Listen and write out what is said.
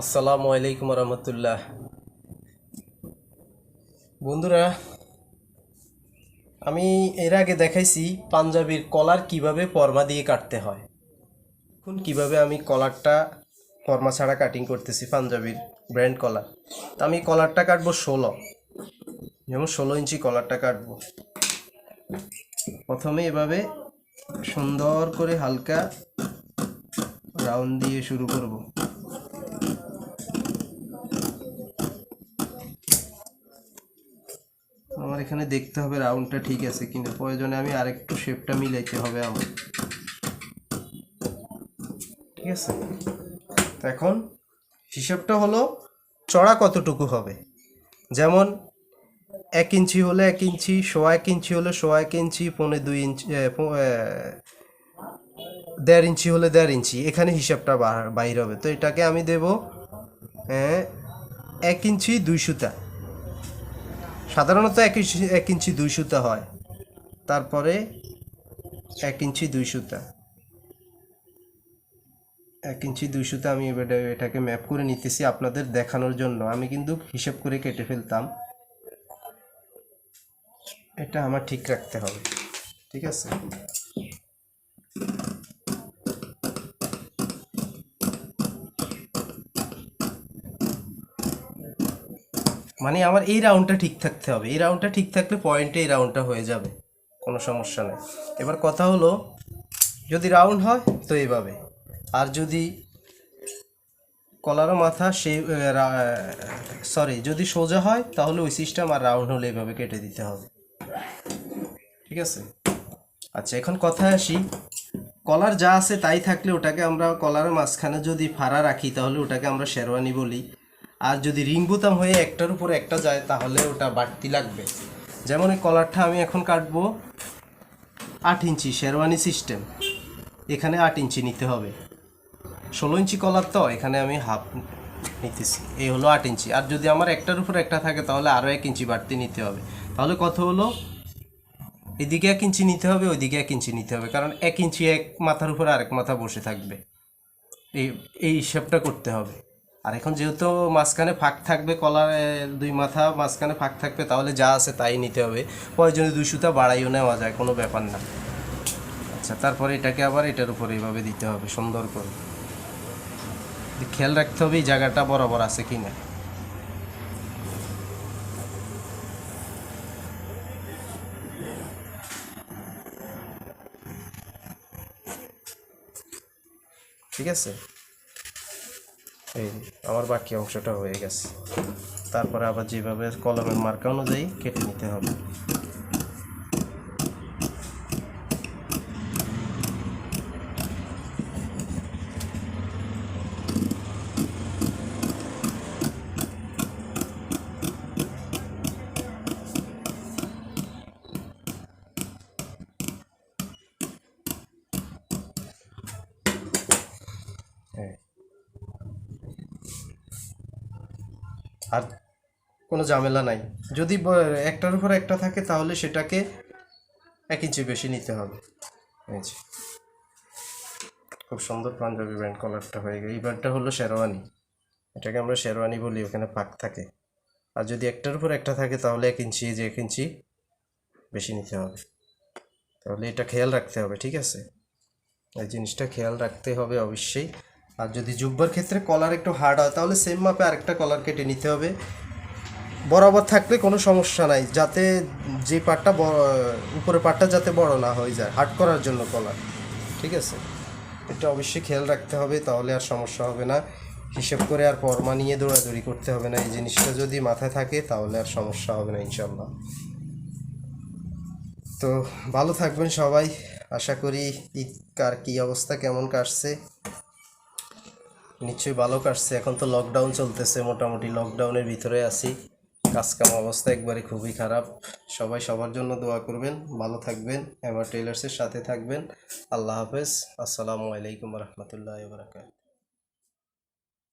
আসসালামু আলাইকুম রহমতুল্লাহ। বন্ধুরা, আমি এর আগে দেখাইছি পাঞ্জাবির কলার কীভাবে পরমা দিয়ে কাটতে হয়। এখন কীভাবে আমি কলারটা পরমা ছাড়া কাটিং করতেছি পাঞ্জাবির ব্র্যান্ড কলার। তা আমি কলারটা কাটবো ষোলো। যেমন ষোলো ইঞ্চি কলারটা কাটবো। প্রথমে এভাবে সুন্দর করে হালকা রাউন্ড দিয়ে শুরু করব। আমার এখানে দেখতে হবে রাউন্ডটা ঠিক আছে কিনা। প্রয়োজনে আমি আরেকটু শেপটা মিলাইতে হবে আমার। ঠিক আছে? তো এখন হিসাবটা হলো চড়া কতটুকু হবে? যেমন এক ইঞ্চি হলে এক ইঞ্চি, সোয়া এক ইঞ্চি হলে সোয়া এক ইঞ্চি, পৌনে দুই ইঞ্চি দেড় ইঞ্চি হলে দেড় ইঞ্চি। এখানে হিসাবটা বাইর হবে। তো এটাকে আমি দেব এক ইঞ্চি দুই সুতা। সাধারণত এক এক ইঞ্চি দুই সুতা হয়। তারপরে এক ইঞ্চি দুই সুতা। এক ইঞ্চি দুই সুতা আমি এবার এটাকে ম্যাপ করে নিতেছি আপনাদের দেখানোর জন্য। আমি কিন্তু হিসেব করে কেটে ফেলতাম। এটা আমার ঠিক রাখতে হবে। ঠিক আছে? মানে আমার এই রাউন্ডটা ঠিক থাকতে হবে। এই রাউন্ডটা ঠিক থাকলে পয়েন্টে এই রাউন্ডটা হয়ে যাবে। কোনো সমস্যা নেই। এবার কথা হলো, যদি রাউন্ড হয়, তো এইভাবে আর যদি কলারও মাথা সে সরি যদি সোজা হয়, তাহলে ওই সিস্টেম আর রাউন্ড হলে এইভাবে কেটে দিতে হবে। ঠিক আছে? আচ্ছা এখন কথায় আসি। কলার যা আছে তাই থাকলে ওটাকে আমরা কলারের মাঝখানে যদি ফাড়া রাখি, তাহলে ওটাকে আমরা শেরওয়ানি বলি। আর যদি রিং বোতাম হয়ে একটার উপর একটা যায়, তাহলে ওটা বাড়তি লাগবে। যেমন এই কলারটা আমি এখন কাটবো আট ইঞ্চি শেরওয়ানি সিস্টেম। এখানে আট ইঞ্চি নিতে হবে। ষোলো ইঞ্চি কলার তো, এখানে আমি হাফ নিতেছি। এই হলো আট ইঞ্চি। আর যদি আমার একটার উপর একটা থাকে, তাহলে আরও এক ইঞ্চি বাড়তি নিতে হবে। তাহলে কত হলো? এদিকে এক ইঞ্চি নিতে হবে, ওইদিকে এক ইঞ্চি নিতে হবে। কারণ এক ইঞ্চি এক মাথার উপর আরেক মাথা বসে থাকবে। এই এই হিসাবটা করতে হবে। আর এখন যেহেতু মাঝখানে ফাঁক থাকবে কলার দুই মাথা মাঝখানে ফাঁক থাকবে, তাহলে যা আছে তাই নিতে হবে। প্রয়োজনে দুই সুতা বাড়াইও নেওয়া যায়, কোনো ব্যাপার না। আচ্ছা তারপরে এটাকে আবার এটার উপরে এইভাবে দিতে হবে, সুন্দর করে। খেয়াল রাখতে হবে এই জায়গাটা বরাবর আছে কি না। ঠিক আছে? এই আমার বাকি অংশটা হয়ে গেছে। তারপরে আবার যেভাবে কলমের মার্কা অনুযায়ী কেটে নিতে হবে। আর কোনো ঝামেলা নাই। যদি একটার উপর একটা থাকে, তাহলে সেটাকে এক ইঞ্চি বেশি নিতে হবে। খুব সুন্দর পাঞ্জাবি ব্র্যান্ড কলারটা হয়ে গেল এই ব্র্যান্ডটা হলো শেরওয়ানি। এটাকে আমরা শেরওয়ানি বলি, ওখানে পাক থাকে। আর যদি একটার উপর একটা থাকে, তাহলে এক ইঞ্চি, যে এক ইঞ্চি বেশি নিতে হবে। তাহলে এটা খেয়াল রাখতে হবে, ঠিক আছে? এই জিনিসটা খেয়াল রাখতে হবে অবশ্যই। আর যদি জুব্বার ক্ষেত্রে কলার একটু হার্ড হয়, তাহলে সেম মাপে আরেকটা কলার কেটে নিতে হবে। বরাবর থাকলে কোনো সমস্যা নাই, যাতে যে পার্টটা বড় উপরে পার্টটা যাতে বড় না হয়ে যায় হার্ড করার জন্য কলার ঠিক আছে? এটা অবশ্যই খেয়াল রাখতে হবে, তাহলে আর সমস্যা হবে না। হিসেব করে আর পরমা নিয়ে দৌড়াদৌড়ি করতে হবে না, এই জিনিসটা যদি মাথায় থাকে, তাহলে আর সমস্যা হবে না ইনশাল্লাহ তো ভালো থাকবেন সবাই, আশা করি ঈদ কার কী অবস্থা, কেমন কাটছে নিশ্চয়ই ভালো কাটছে। এখন তো লকডাউন চলতেছে, মোটামুটি লকডাউনের ভিতরে আছি। কাজকাম অবস্থা একবারে খুবই খারাপ। সবাই সবার জন্য দোয়া করবেন, ভালো থাকবেন, এবার টেলার্সের সাথে থাকবেন। আল্লাহ হাফেজ। আসসালামু আলাইকুম রহমতুল্লাহ বারাকাত